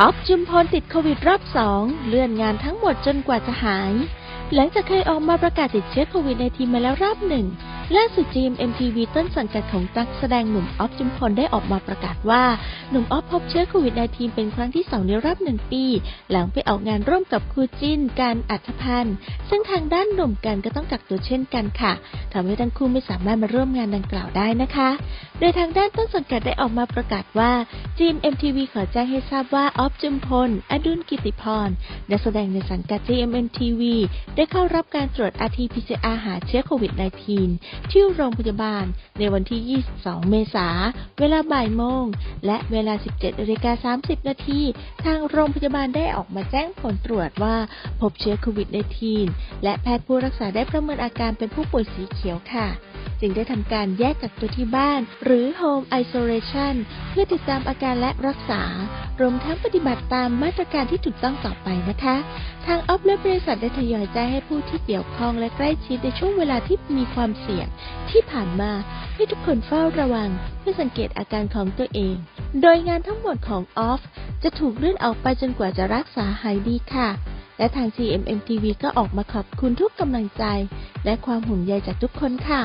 ออฟจุมพลติดโควิดรอบสองเลื่อนงานทั้งหมดจนกว่าจะหาย หลังจากเคยออกมาประกาศติดเชื้อโควิดในทีมมาแล้วรอบหนึ่งล่าสุด GMMTV ต้นสังกัดของนักแสดงหนุ่มออฟจุมพลได้ออกมาประกาศว่า หนุ่มออฟพบเชื้อโควิดในทีเป็นครั้งที่สองในรอบหนึ่งปี หลังไปออกงานร่วมกับคูจินการอัธพันธ์ซึ่งทางด้านหนุ่มกันก็ต้องกักตัวเช่นกันค่ะทำให้ทั้งคู่ไม่สามารถมาร่วมงานดังกล่าวได้นะคะ โดยทางด้านต้นสังกัดได้ออกมาประกาศว่า GMMTV ขอแจ้งให้ทราบว่าออฟจุมพล อดุลกิติพร นักแสดงในสังกัด GMMTV ได้เข้ารับการตรวจ RT-PCR หาเชื้อโควิด -19 ที่โรงพยาบาล ในวันที่ 22 เมษายน เวลาบ่ายโมง และเวลา 17นาฬิกา30 นาที ทางโรงพยาบาลได้ออกมาแจ้งผลตรวจว่าพบเชื้อโควิด -19 และแพทย์ผู้รักษาได้ประเมินอาการเป็นผู้ป่วยสีเขียวค่ะ จึงได้ทำการแยกกักตัวที่บ้าน หรือ Home Isolation เพื่อติดตามอาการและรักษา รวมทั้งปฏิบัติตามมาตรการที่ถูกต้องต่อไปนะคะ ทางออฟและบริษัทได้ทยอยแจ้งให้ผู้ที่เกี่ยวข้องและใกล้ชิดในช่วงเวลาที่มีความเสี่ยงที่ผ่านมาให้ทุกคนเฝ้าระวัง เพื่อสังเกตอาการของตัวเอง โดยงานทั้งหมดของออฟจะถูกเลื่อนออกไปจนกว่าจะรักษาหายดีค่ะ และทาง GMMTV ก็ออกมาขอบคุณทุกกำลังใจ และความห่วงใยจากทุกคนค่ะ